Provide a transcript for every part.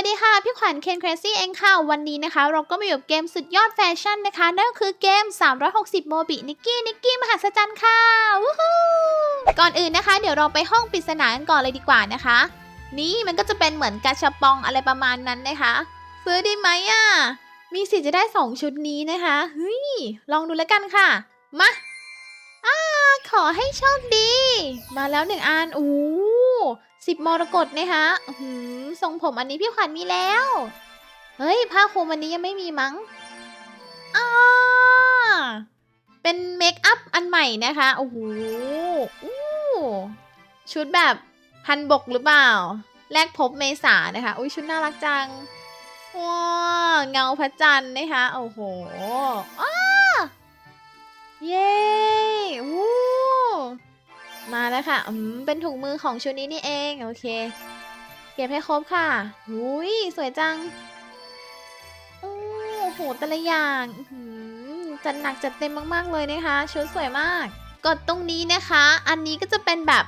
วัสดีค่ะ พี่ขวัญเคนเครซี่เองค่ะ วันนี้นะคะ เราก็มาอยู่กับเกมสุดยอดแฟชั่นนะคะ นั่นก็คือเกม 360 โมบิ นิกกี้ นิกกี้ มหัศจรรย์ค่ะวู้ฮู้ก่อนอื่นนะคะ เดี๋ยวเราไปห้องปริศนากันก่อนเลยดีกว่านะคะ นี่มันก็จะเป็นเหมือนกาชาปองอะไรประมาณนั้นนะคะ ซื้อดีไหมอะ มีสิทธิ์จะได้ 2 ชุดนี้นะคะเฮ้ยลองดูแล้วกันค่ะ มาอ่าขอให้โชคดี มาแล้วหนึ่งอันอู้ สิบมรกตนะคะหือทรงผมอันนี้พี่ขวัญมีแล้ว เฮ้ย ผ้าคลุมอันนี้ยังไม่มีมั้งอ่าเป็นเมคอัพอันใหม่นะคะ โอ้โหอู้ชุดแบบพันบกหรือเปล่า แลกพบเมษานะคะ อุ้ยชุดน่ารักจัง ว้าวเงาพระจันทร์นะคะ โอ้โหอ้าเย้วู้ มาแล้วค่ะ อืม เป็นถุงมือของชุดนี้นี่เอง โอเค เก็บให้ครบค่ะอุ้ยสวยจัง โอ้โห แต่ละอย่างหือจัดหนักจัดเต็มมาก ๆ เลยนะคะ ชุดสวยมาก กดตรงนี้นะคะ อันนี้ก็จะเป็นแบบ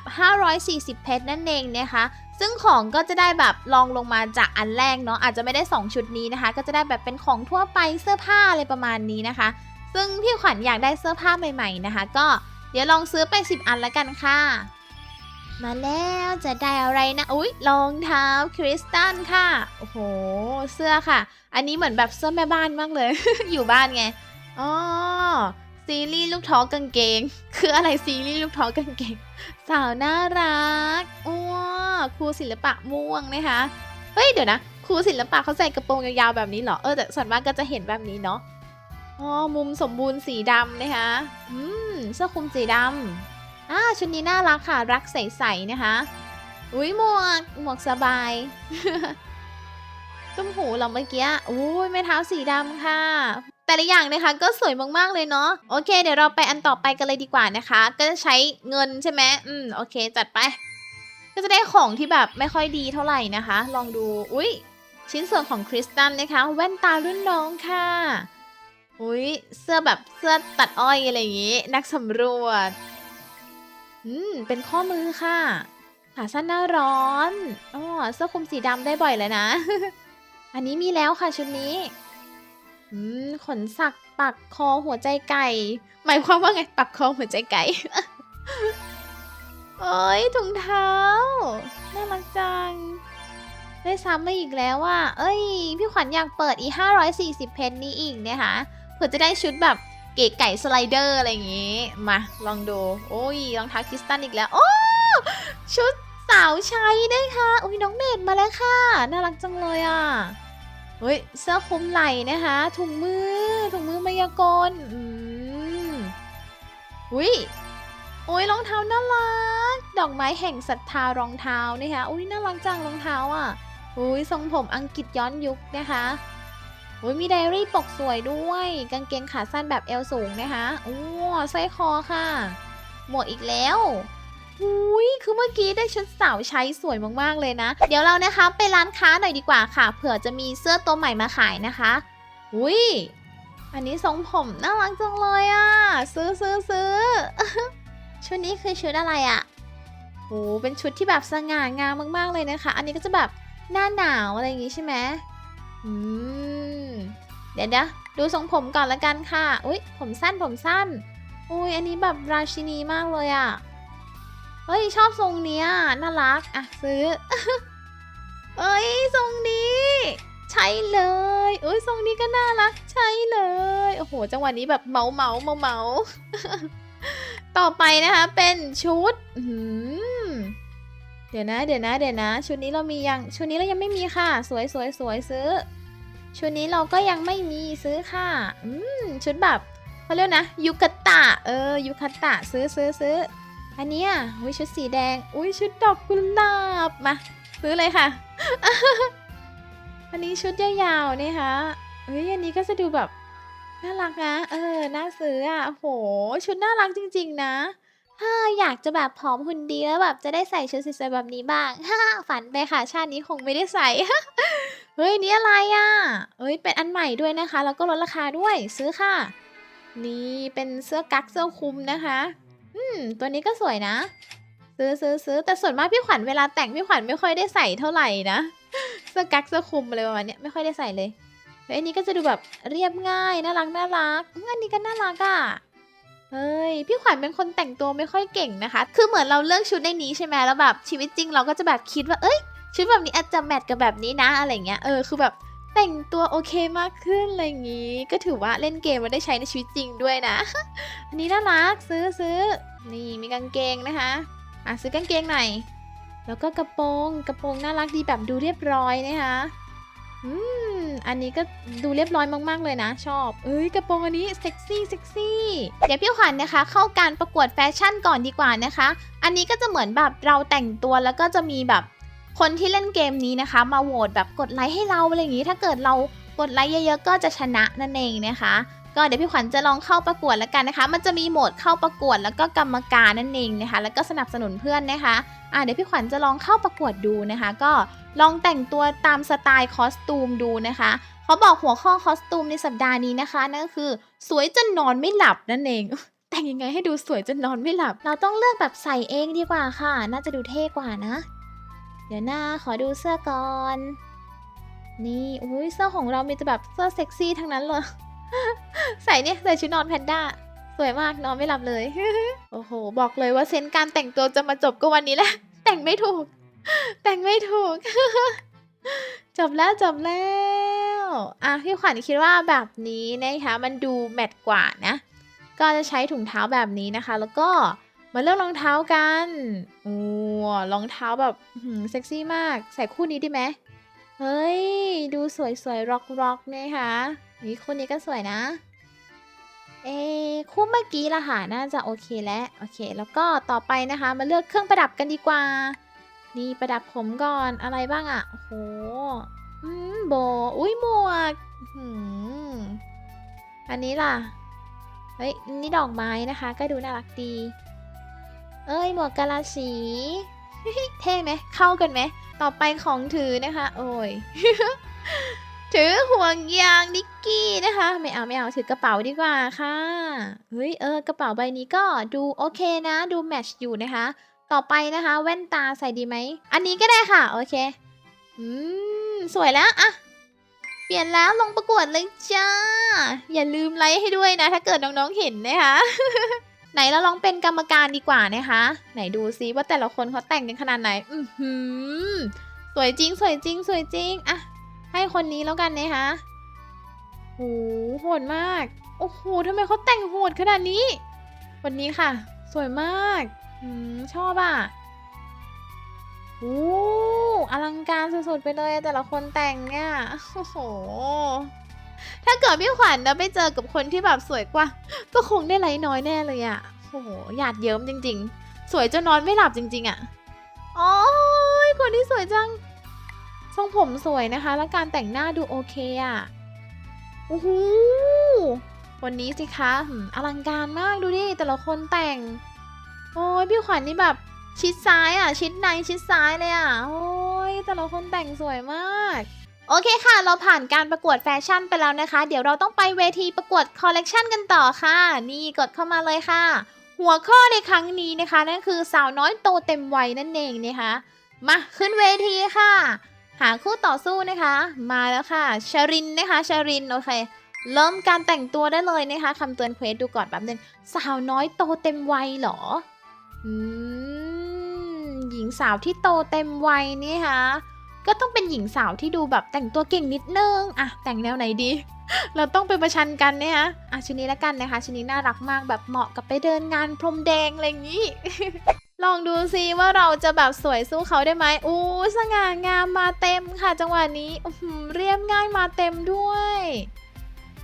540 เพชรนั่นเองนะคะ ซึ่งของก็จะได้แบบลองลงมาจากอันแรกเนาะ อาจจะไม่ได้ 2 ชุดนี้นะคะ ก็จะได้แบบเป็นของทั่วไปเสื้อผ้าอะไรประมาณนี้นะคะ ซึ่งพี่ขวัญอยากได้เสื้อผ้าใหม่ ๆ นะคะ ก็ เดี๋ยวลองซื้อไป 10 อันละกันค่ะ มาแล้วจะได้อะไรนะ อุ๊ยรองเท้าคริสตัลค่ะ โอ้โห เสื้อค่ะ อันนี้เหมือนแบบเสื้อแม่บ้านมากเลย อยู่บ้านไง อ๋อ ซีรีส์ลูกท้อกางเกง คืออะไรซีรีส์ลูกท้อกางเกง สาวน่ารักอ้วครูศิลปะม่วงนะคะ เฮ้ยเดี๋ยวนะครูศิลปะเขาใส่กระโปรงยาวๆแบบนี้เหรอ เออแต่ส่วนมากก็จะเห็นแบบนี้เนาะ อ๋อมุมสมบูรณ์สีดำนะคะ อืมเสื้อคลุมสีดำอ่าชุดนี้น่ารักค่ะ รักใสๆนะคะ อุ้ยหมวก หมวกสบาย ตุ้มหูเราเมื่อกี้อุ้ยไม้เท้าสีดำค่ะ แต่ละอย่างนะคะก็สวยมากๆเลยเนาะ โอเค เดี๋ยวเราไปอันต่อไปกันเลยดีกว่านะคะ ก็จะใช้เงินใช่ไหมอืม โอเค จัดไป ก็จะได้ของที่แบบไม่ค่อยดีเท่าไหร่นะคะ ลองดู อุ้ยชิ้นส่วนของคริสตัลนะคะ แว่นตารุ่นน้องค่ะ อุ้ยเสื้อแบบเสื้อตัดอ้อยอะไรอย่างงี้ นักสำรวจ อืม เป็นข้อมือค่ะ ขาสั้นหน้าร้อนอ๋อเสื้อคลุมสีดำได้บ่อยเลยนะ อันนี้มีแล้วค่ะชุดนี้ อืม ขนสักปักคอหัวใจไก่ หมายความว่าไง ปักคอหัวใจไก่ โอ้ยถุงเท้า น่ารักจังได้ซ้ำมาอีกแล้วว่า เอ้ย พี่ขวัญอยากเปิดอี540 เพนนี้อีกนะคะ ผื่อจะได้ชุดแบบเก๋ไก่สไลเดอร์อะไรอย่างงี้ มาลองดู โอ้ยรองเท้าคริสตัลอีกแล้ว โอ้ ชุดสาวใช้ด้ค่ะ อุ้ยน้องเมดมาแล้วค่ะ น่ารักจังเลยอะ เฮ้ย เสื้อคลุมไหล่นะคะ ถุงมือ ถุงมือมายากล อืมอุ้ยโอ้ยรองเท้าน่ารัก ดอกไม้แห่งศรัทธารองเท้านะคะ อุ้ยน่ารักจังรองเท้าอะ อุ้ยทรงผมอังกฤษย้อนยุคนะคะ อุ้ยมีไดอารี่ปกสวยด้วย กางเกงขาสั้นแบบเอวสูงนะคะโอ้สร้อยคอค่ะ หมวกอีกแล้วอุ้ยคือเมื่อกี้ได้ชุดสาวใช้สวยมากๆเลยนะ เดี๋ยวเรานะคะไปร้านค้าหน่อยดีกว่าค่ะ เผื่อจะมีเสื้อตัวใหม่มาขายนะคะอุ้ยอันนี้ทรงผมน่ารักจังเลยอะ่ะ ซื้อซื้อซื้อชุดนี้คือชุดอะไรอะ่ะโอ้เป็นชุดที่แบบสง่างามมากๆเลยนะคะ อันนี้ก็จะแบบหน้าหนาวอะไรอย่างงี้ใช่ไหมอืม เดี๋ยวเดี๋ยวดูทรงผมก่อนละกันค่ะ อุ้ยผมสั้นผมสั้น อุ้ยอันนี้แบบราชินีมากเลยอะ่ะ เฮ้ยชอบทรงเนี้ยน่ารัก อะซื้อ เอ้ยทรงนี้ ใช่เลยเอ้ยทรงนี้ก็น่ารัก ใช่เลย โอ้โหจังหวะนี้แบบเมาเมาเมาเมาต่อไปนะคะเป็นชุดเดี๋ยวนะ เดี๋ยวนะ เดี๋ยวนะ ชุดนี้เรามียัง ชุดนี้เรายังไม่มีค่ะ สวยสวยสวยซื้อ ชุดนี้เราก็ยังไม่มีซื้อค่ะ อืม ชุดแบบเขาเรียกนะยูคาตะ เออยูคาตะซื้อซื้อซื้อ อันนี้ยอุ้ยชุดสีแดง อุ้ยชุดดอกกุหลาบ มา ซื้อเลยค่ะ อันนี้ชุดยาวๆนี่คะเฮ้ยอันนี้ก็จะดูแบบน่ารักนะ เออ น่าซื้ออะโห ชุดน่ารักจริง ๆ นะ ถ้าอยากจะแบบผอมหุ่นดีแล้วแบบจะได้ใส่ชุดสวยๆแบบนี้บ้างฮ่าฝันไปค่ะชาตินี้คงไม่ได้ใส่ เฮ้ยนี่อะไรอะเฮ้ยเป็นอันใหม่ด้วยนะคะ แล้วก็ลดราคาด้วยซื้อค่ะ นี่เป็นเสื้อกั๊กเสื้อคลุมนะคะ อืมตัวนี้ก็สวยนะ ซื้อซื้อซื้อแต่ส่วนมากพี่ขวัญเวลาแต่งพี่ขวัญไม่ค่อยได้ใส่เท่าไหร่นะเสื้อกั๊กเสื้อคลุมอะไรประมาณนี้ไม่ค่อยได้ใส่เลยแล้วอันนี้ก็จะดูแบบเรียบง่ายน่ารักน่ารักอืมอันนี้ก็น่ารักอะ เฮ้ยพี่ขวัญเป็นคนแต่งตัวไม่ค่อยเก่งนะคะ คือเหมือนเราเลือกชุดในนี้ใช่ไหมแล้วแบบชีวิตจริงเราก็จะแบบคิดว่าเอ้ย ชุดแบบนี้อาจจะแมทกับแบบนี้นะอะไรเงี้ยเออคือแบบแต่งตัวโอเคมากขึ้นอะไรอย่างงี้ ก็ถือว่าเล่นเกมมาได้ใช้ในชีวิตจริงด้วยนะ อันนี้น่ารักซื้อซื้อนี่มีกางเกงนะคะอะซื้อกางเกงหน่อยแล้วก็กระโปรงกระโปรงน่ารักดีแบบดูเรียบร้อยนะคะอืม อันนี้ก็ดูเรียบร้อยมาก ๆ เลยนะ ชอบ เอ้ยกระโปรงอันนี้เซ็กซี่เซ็กซี่เดี๋ยวพี่ขวัญนะคะ เข้าการประกวดแฟชั่นก่อนดีกว่านะคะ อันนี้ก็จะเหมือนแบบเราแต่งตัวแล้วก็จะมีแบบคนที่เล่นเกมนี้นะคะ มาโหวตแบบกดไลค์ให้เราอะไรอย่างนี้ ถ้าเกิดเรากดไลค์เยอะๆก็จะชนะนั่นเองนะคะ ก็เดี๋ยวพี่ขวัญจะลองเข้าประกวดแล้วกันนะคะ มันจะมีโหมดเข้าประกวดแล้วก็กรรมการนั่นเองนะคะ แล้วก็สนับสนุนเพื่อนนะคะอะเดี๋ยวพี่ขวัญจะลองเข้าประกวดดูนะคะ ก็ลองแต่งตัวตามสไตล์คอสตูมดูนะคะเขาบอกหัวข้อคอสตูมในสัปดาห์นี้นะคะนั่นก็คือสวยจนนอนไม่หลับนั่นเองแต่งยังไงให้ดูสวยจนนอนไม่หลับ เราต้องเลือกแบบใส่เองดีกว่าค่ะ น่าจะดูเท่กว่านะ เดี๋ยวหน้าขอดูเสื้อก่อน นี่ อุ้ยเสื้อของเรามีแต่แบบเสื้อเซ็กซี่ทั้งนั้นเลย ใส่เนี่ยใส่ชุดนอนแพนด้าสวยมากนอนไม่หลับเลย โอ้โห บอกเลยว่าเซนส์การแต่งตัวจะมาจบก็วันนี้แหละ แต่งไม่ถูก แต่งไม่ถูก จบแล้วจบแล้วอะพี่ขวัญคิดว่าแบบนี้นะคะมันดูแมทกว่านะ ก็จะใช้ถุงเท้าแบบนี้นะคะ แล้วก็มาเลือกรองเท้ากันโอ้รองเท้าแบบเซ็กซี่มาก ใส่คู่นี้ดีไหมเฮ้ย ดูสวยสวยร็อกร็อกนะคะ นี่คู่นี้ก็สวยนะ เอคู่เมื่อกี้ละค่ะน่าจะโอเคแล้วโอเค แล้วก็ต่อไปนะคะ มาเลือกเครื่องประดับกันดีกว่า นี่ประดับผมก่อนอะไรบ้างอะ่ะโอ้โหอืมโบอุ้ยหมวกอื้อหืออันนี้ล่ะเฮ้ยนี่ดอกไม้นะคะ ก็ดูน่ารักดี เอ้ยหมวกกะลาสีเท่ไหมเข้ากันไหมต่อไปของถือนะคะ โอ้ย ถือห่วงยางนิกกี้นะคะ ไม่เอาไม่เอาถือกระเป๋าดีกว่าค่ะ เฮ้ยเออกระเป๋าใบนี้ก็ดูโอเคนะ ดูแมทช์อยู่นะคะ ต่อไปนะคะ แว่นตาใส่ดีไหม อันนี้ก็ได้ค่ะ โอเค อืม สวยแล้วอะเปลี่ยนแล้วลงประกวดเลยจ้า อย่าลืมไลค์ให้ด้วยนะ ถ้าเกิดน้องๆเห็นนะคะไหนเราลองเป็นกรรมการดีกว่านะคะ ไหนดูซิว่าแต่ละคนเขาแต่งกันขนาดไหน อือหือ สวยจริง สวยจริง สวยจริงอะ ให้คนนี้แล้วกันนะคะโหโหดมาก โอ้โหทำไมเขาแต่งโหดขนาดนี้ วันนี้ค่ะ สวยมากอืมชอบอะโอ้อลังการสุดๆไปเลย แต่ละคนแต่งเนี่ยโอ้โหถ้าเกิดพี่ขวัญนะไปเจอกับคนที่แบบสวยกว่า ก็คงได้ไลค์น้อยแน่เลยอะโอ้โหหยาดเยิ้มจริง ๆ สวยจนนอนไม่หลับจริง ๆอะโอ้ยคนที่สวยจัง รงผมสวยนะคะ แล้วการแต่งหน้าดูโอเคอะโอ้โหวันนี้สิคะอลังการมากดูดิ แต่ละคนแต่ง โอ้ยพี่ขวัญนี่แบบชิดซ้ายอะ ชิดในชิดซ้ายเลยอะ โอ้ยแต่ละคนแต่งสวยมาก โอเคค่ะ เราผ่านการประกวดแฟชั่นไปแล้วนะคะ เดี๋ยวเราต้องไปเวทีประกวดคอลเลกชันกันต่อค่ะ นี่กดเข้ามาเลยค่ะ หัวข้อในครั้งนี้นะคะ นั่นคือสาวน้อยโตเต็มวัยนั่นเองนะคะ มาขึ้นเวทีค่ะ หาคู่ต่อสู้นะคะ มาแล้วค่ะชารินนะคะชารินโอเคเริ่มการแต่งตัวได้เลยนะคะคำเตือนเควสดูก่อนแป๊บนึงสาวน้อยโตเต็มวัยเหรออืมหญิงสาวที่โตเต็มวัยนี่คะก็ต้องเป็นหญิงสาวที่ดูแบบแต่งตัวเก่งนิดนึงอะแต่งแนวไหนดี เราต้องไปประชันกันเนี่ยฮะอะชุดนี้แล้วกันนะคะชุดนี้น่ารักมากแบบเหมาะกับไปเดินงานพรมแดงอะไรอย่างนี้ ลองดูซิว่าเราจะแบบสวยสู้เขาได้ไหมอู้สง่างามมาเต็มค่ะจังหวะนี้เรียบง่ายมาเต็มด้วย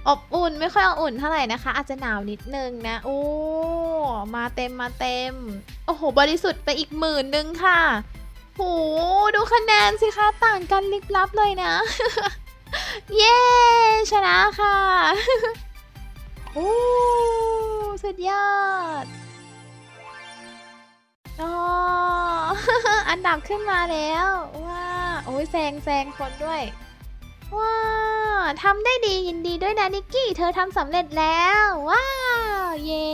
อบอุ่นไม่ค่อยอบอุ่นเท่าไหร่นะคะ อาจจะหนาวนิดนึงนะโอ้มาเต็มมาเต็ม โอ้โห บริสุทธิ์ไปอีกหมื่นนึงค่ะโหดูคะแนนสิคะต่างกันลิบลับเลยนะ เย้ชนะค่ะโอ้สุดยอด อ๋ออันดับขึ้นมาแล้วว้าโอ้ยแซงแซงคนด้วยว้าวทำได้ดียินดีด้วยนะนิกกี้เธอทำสำเร็จแล้วว้าวเย่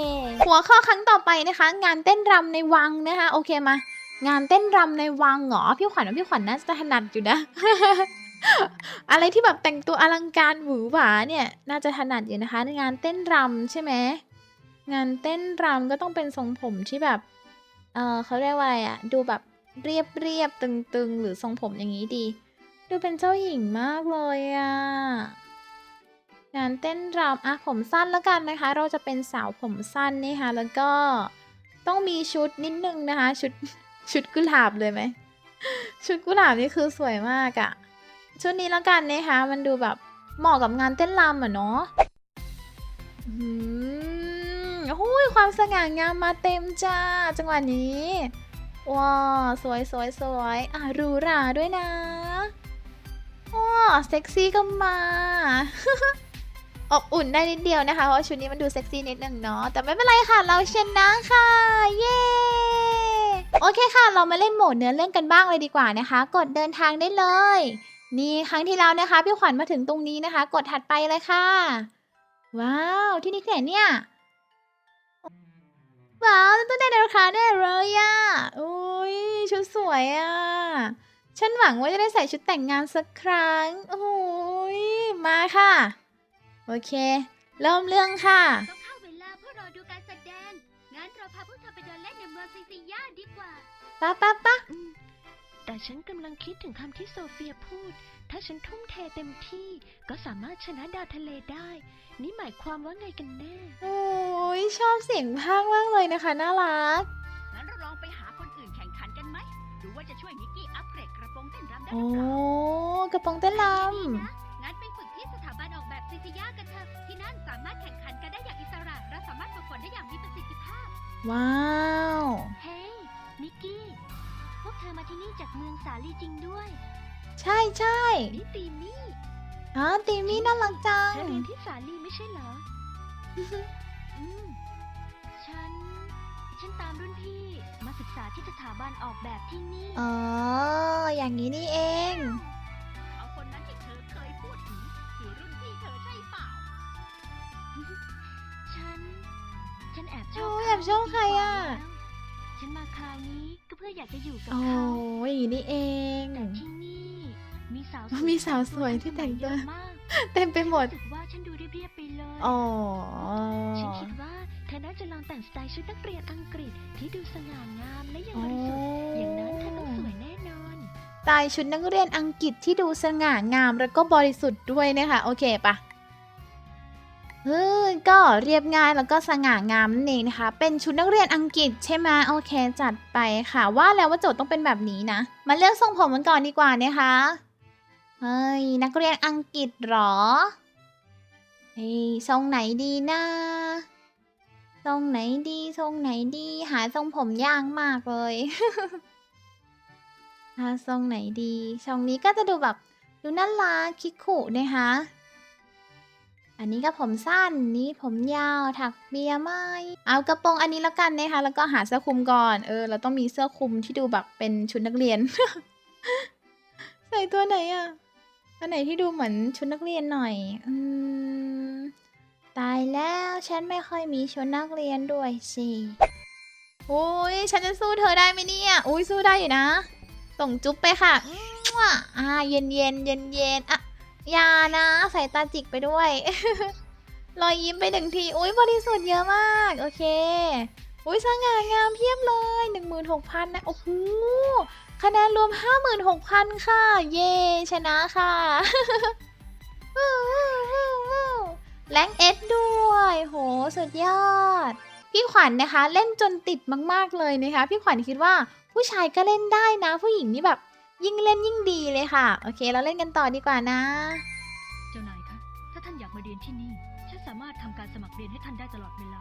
หัวข้อครั้งต่อไปนะคะ งานเต้นรำในวังนะคะ โอเคมางานเต้นรำในวังเหรอพี่ขวัญว่าพี่ขวัญน่าจะถนัดอยู่นะ อะไรที่แบบแต่งตัวอลังการหวือหวาเนี่ยน่าจะถนัดอยู่นะคะในงานเต้นรำใช่ไหมงานเต้นรำก็ต้องเป็นทรงผมที่แบบ เออเขาเรียกว่าอะไรอะดูแบบเรียบเรียบตึงๆ หรือทรงผมอย่างนี้ดี ดูเป็นเจ้าหญิงมากเลยอะงานเต้นรำอะผมสั้นแล้วกันนะคะ เราจะเป็นสาวผมสั้นนี่ค่ะ แล้วก็ต้องมีชุดนิดนึงนะคะ ชุดชุดกุหลาบเลยไหม ชุดกุหลาบนี่คือสวยมากอะชุดนี้แล้วกันนะคะ มันดูแบบเหมาะกับงานเต้นรำอะเนาะ โอ้ยความสง่างามมาเต็มจ้า จังหวะนี้ว้าสวยสวยสวยอะหรูหราด้วยนะว้าเซ็กซี่ก็มา อบอุ่นได้นิดเดียวนะคะ เพราะชุดนี้มันดูเซ็กซี่นิดหนึ่งเนาะแต่ไม่เป็นไรค่ะเราชนะค่ะ เย้โอเคค่ะ เรามาเล่นโหมดเนื้อเรื่องกันบ้างเลยดีกว่านะคะ กดเดินทางได้เลย นี่ครั้งที่แล้วนะคะพี่ขวัญมาถึงตรงนี้นะคะ กดถัดไปเลยค่ะ ว้าว ที่นี่ที่ไหนเนี่ย ว้าวต้องได้ราคาแน่เลยอะโอ้ยชุดสวยอะฉันหวังว่าจะได้ใส่ชุดแต่งงานสักครั้งโอ้ยมาค่ะ โอเค เริ่มเรื่องค่ะ ต้องเข้าเวลาเพื่อรอดูการแสดง งั้นเราพาพวกเธอไปเดินเล่นในเมืองซิซิย่าดีกว่าปะปะปะอืมแต่ฉันกำลังคิดถึงคำที่โซเฟียพูด ถ้าฉันทุ่มเทเต็มที่ ก็สามารถชนะดาวทะเลได้ นี่หมายความว่าไงกันแน่ โอ้ยชอบเสียงพากย์มากเลยนะคะ น่ารัก งั้นเราลองไปหาคนอื่นแข่งขันกันไหมดูว่าจะช่วยนิกกี้อัปเกรดกระโปรงเต้นรำได้หโอ้รือเปล่า กระโปรงเต้นรดีนะงั้นไปฝึกที่สถาบันออกแบบซิซิย่ากันเถอะ ที่นั่นสามารถแข่งขันกันได้อย่างอิสระ และสามารถฝึกฝนได้อย่างมีประสิทธิภาพำว้าว เฮ้ยนิกกี้ พวกเธอมาที่นี่จากเมืองสาลีจริงด้วย ใช่ใช่นี่ตีมี่อ๋อตีมี่น่ารักจังเธอเรียนที่สาลีไม่ใช่เหรอ อืม ฉัน ฉันตามรุ่นพี่มาศึกษาที่สถาบันออกแบบที่นี่ อ๋อ อย่างนี้นี่เอง เอาคนนั้นที่เธอเคยพูดถึงคือรุ่นพี่เธอใช่เปล่า ฉัน ฉันแอบชโอ้อบยแอบชอบใครอะเขาฉันมาคราวนี้ก็เพื่ออยากจะอยู่กับโอ้เขายอย่างนี้นี่เองแต่ที่นี่มี สาวมีสาวสวยที่แต่งตัวเยอะมากเต็มไปหมดรู้สึกว่าฉันดูเรียบๆไปเลยอ๋อฉันคิดว่าเธอน่าจะลองแต่งสไตล์ชุดนักเรียนอังกฤษที่ดูสง่างามและยังอ๋อบริสุทธิ์อย่างนั้นเธอต้องสวยแน่นอนสไตล์ชุดนักเรียนอังกฤษที่ดูสง่างามแล้วก็บริสุทธิ์ด้วยนะคะโอเคปะเออก็เรียบง่ายแล้วก็สง่างามนั่นเองนะคะ เป็นชุดนักเรียนอังกฤษใช่ไหมโอเคจัดไปค่ะ ว่าแล้วว่าโจทย์ต้องเป็นแบบนี้นะ มาเลือกทรงผมกันก่อนดีกว่านะคะ เฮ้ย นักเรียนอังกฤษหรอ เฮ้ย ทรงไหนดีนะ ทรงไหนดี ทรงไหนดี หาทรงผมยากมากเลยอ่าทรงไหนดีทรงนี้ก็จะดูแบบ ดูน่ารักคิกคุนะคะ อันนี้ก็ผมสั้น นี้ผมยาว ถักเบียร์ไหมเอากระโปรงอันนี้แล้วกันนะคะ แล้วก็หาเสื้อคลุมก่อน เออ เราต้องมีเสื้อคลุมที่ดูแบบเป็นชุดนักเรียน ใส่ตัวไหนอะ อันไหนที่ดูเหมือนชุดนักเรียนหน่อย อืม ตายแล้วฉันไม่ค่อยมีชุดนักเรียนด้วยสิโอ้ยฉันจะสู้เธอได้ไหมเนี่ย อุ้ยสู้ได้อยู่นะ ส่งจุ๊บไปค่ะมั่วอ่าเย็นเย็นเย็นเย็นอะยานะใส่ตาจิกไปด้วย รอยยิ้มไปหนึ่งที อุ้ยบริสุทธิ์เยอะมาก โอเค อุ้ยสง่างามเพียบเลยหนึ่งหมื่นหกพันนะ โอ้โห คะแนนรวมห้าหมื่นหกพันค่ะ เย่ชนะค่ะแรงเอสด้วย โห สุดยอด พี่ขวัญนะคะ เล่นจนติดมาก ๆ เลยนะคะ พี่ขวัญคิดว่าผู้ชายก็เล่นได้นะ ผู้หญิงนี่แบบ ยิ่งเล่นยิ่งดีเลยค่ะ โอเค เราเล่นกันต่อดีกว่านะ เจ้านายคะ ถ้าท่านอยากมาเรียนที่นี่ ฉันสามารถทำการสมัครเรียนให้ท่านได้ตลอดเวลา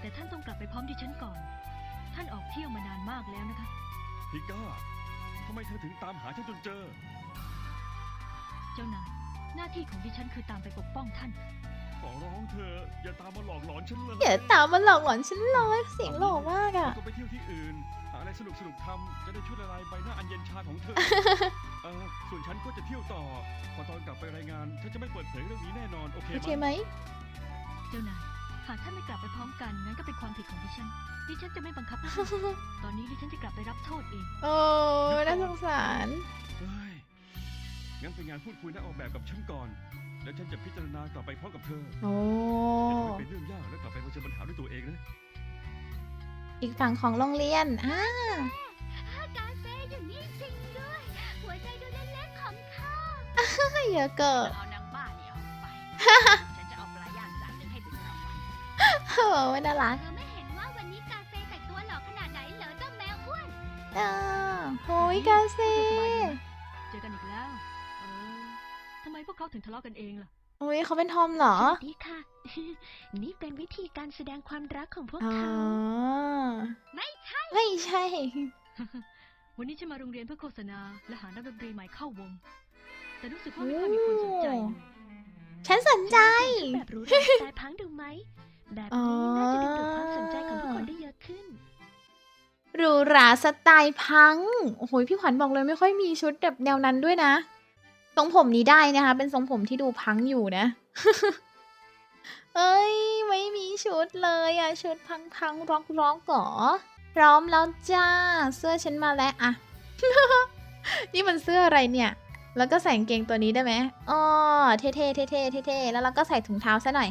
แต่ท่านต้องกลับไปพร้อมดิฉันก่อน ท่านออกเที่ยวมานานมากแล้วนะคะ พิก้าทำไมเธอถึงตามหาฉันจนเจอ เจ้านาย หน้าที่ของดิฉันคือตามไปปกป้องท่าน ขอร้องเธอ อย่าตามมาหลอกหลอนฉันเลยเดี๋ยวตามมันหลอกหลอนฉันเลยเสียงหล่อมากอะก็ไปเที่ยวที่อื่น หาอะไรสนุกสนุกๆทำจะได้ช่วยละลายใบหน้าอันเย็นชาของเธอ เออส่วนฉันก็จะเที่ยวต่อ พอตอนกลับไปรายงานฉันจะไม่เปิดเผยเรื่องนี้แน่นอน โอเคโอเคไหไหมมเจ้านาย หากท่านไม่กลับไปพร้อมกันงั้นก็เป็นความผิดของดิฉันดิฉันจะไม่บังคับท่านตอนนี้ดิฉันจะกลับไปรับโทษเอง โอ้น่าสงสาร เฮ้ย งั้นไปงานพูดคุยนักออกแบบกับฉันก่อน แล้วฉันจะพิจารณากลับไปพร้อมกับเธอโอ้ อย่าทำให้เป็นเรื่องยากแล้วกลับไปเผชิญปัญหาด้วยตัวเองนะ อีกฝั่งของโรงเรียนอ่ากาเฟ่อยู่นี่จริงด้วย หัวใจดูเล็กๆของข้า เยอะเกินเอานางบ้านี่ออกไป วัลโอ้น่ารักเธอไม่เห็นว่าวันนี้กาเฟ่แต่งตัวหล่อขนาดไหนเหรอเจ้าแมวอ้วนอ่าโอ้ยกาเซ่สบายดีไหมเจอกันอีกแล้ว เออทำไมพวกเขาถึงทะเลาะกันเองล่ะโอ้ยเขาเป็นทอมเหรอสวัสดีค่ะ นี่เป็นวิธีการแสดงความรักของพวกอ๋อเขาไม่ใช่ ไม่ใช่ วันนี้ฉันมาโรงเรียนเพื่อโฆษณา และหานักดนตรีใหม่เข้าวง แต่รู้สึกว่าไม่ค่อยมีคนสนใจเลยฉันสนใจแบบหรู้ราสไตล์พังดูไหม แบบนี้น่าจะดึงดูดความสนใจของผู้คนได้เยอะขึ้นหรูหราสไตล์พัง โอ้โหพี่ขวัญบอกเลยไม่ค่อยมีชุดแบบแนวนั้นด้วยนะ ทรงผมนี้ได้นะคะ เป็นทรงผมที่ดูพังอยู่นะ เอ้ย ไม่มีชุดเลยอะชุดพังพังร็อกร็อกก่อพร้อมแล้วจ้า เสื้อฉันมาแล้วอะนี่มันเสื้ออะไรเนี่ย แล้วก็ใส่กางเกงตัวนี้ได้ไหมอ๋อเท่ๆเท่ๆเท่ๆแล้วเราก็ใส่ถุงเท้าซะหน่อย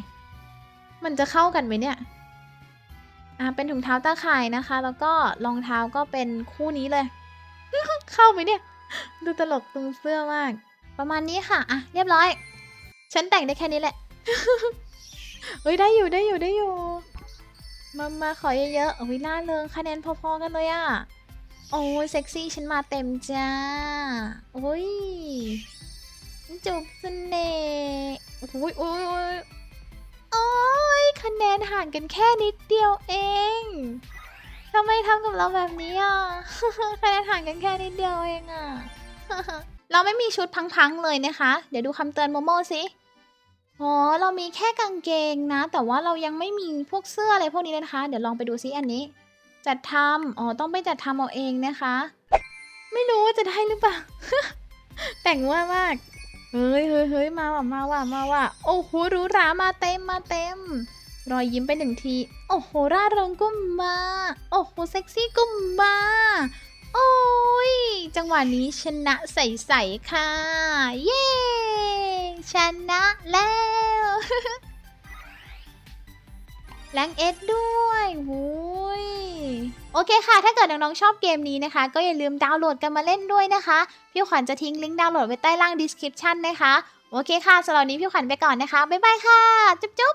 มันจะเข้ากันไหมเนี่ยอ่าเป็นถุงเท้าตาข่ายนะคะ แล้วก็รองเท้าก็เป็นคู่นี้เลย เข้าไหมเนี่ย ดูตลกตรงเสื้อมาก ประมาณนี้ค่ะอะเรียบร้อย ฉันแต่งได้แค่นี้แหละเฮ้ยได้อยู่ได้อยู่ได้อยู่ มามาขอเยอะๆโอ้ยล่าเริงคะแนนพอๆกันเลยอะโอ้ยเซ็กซี่ฉันมาเต็มจ้าโอ้ยจูบเสน่ห์โอ้ยโอ้ยโอ้ยโอ้ย คะแนนห่างกันแค่นิดเดียวเองทำไมทำกับเราแบบนี้อะคะแนนห่างกันแค่นิดเดียวเองอะเราไม่มีชุดพังๆเลยนะคะ เดี๋ยวดูคำเตือนโมโม่สิอ๋อเรามีแค่กางเกงนะ แต่ว่าเรายังไม่มีพวกเสื้ออะไรพวกนี้เลยนะคะ เดี๋ยวลองไปดูซิอันนี้ จัดทำอ๋อต้องไปจัดทำเอาเองนะคะ ไม่รู้ว่าจะได้หรือเปล่า แต่งว่ามากเฮ้ยเฮ้ยเฮ้ยมาว่ะมาว่ะมาว่ะโอ้โหหรูหรามาเต็มมาเต็ม รอยยิ้มไปหนึ่งที โอ้โห ร่าเริงก็มา โอ้โห เซ็กซี่ก็มา โอ้ย จังหวะนี้ชนะใสๆค่ะ เย้ ชนะแล้ว แรงเอสด้วยหุยโอเคค่ะ ถ้าเกิดน้องๆชอบเกมนี้นะคะ ก็อย่าลืมดาวน์โหลดกันมาเล่นด้วยนะคะ พี่ขวัญจะทิ้งลิงก์ดาวน์โหลดไว้ใต้ล่าง description นะคะ โอเคค่ะสำหรับนี้พี่ขวัญไปก่อนนะคะ บ๊ายบายค่ะ จุ๊บ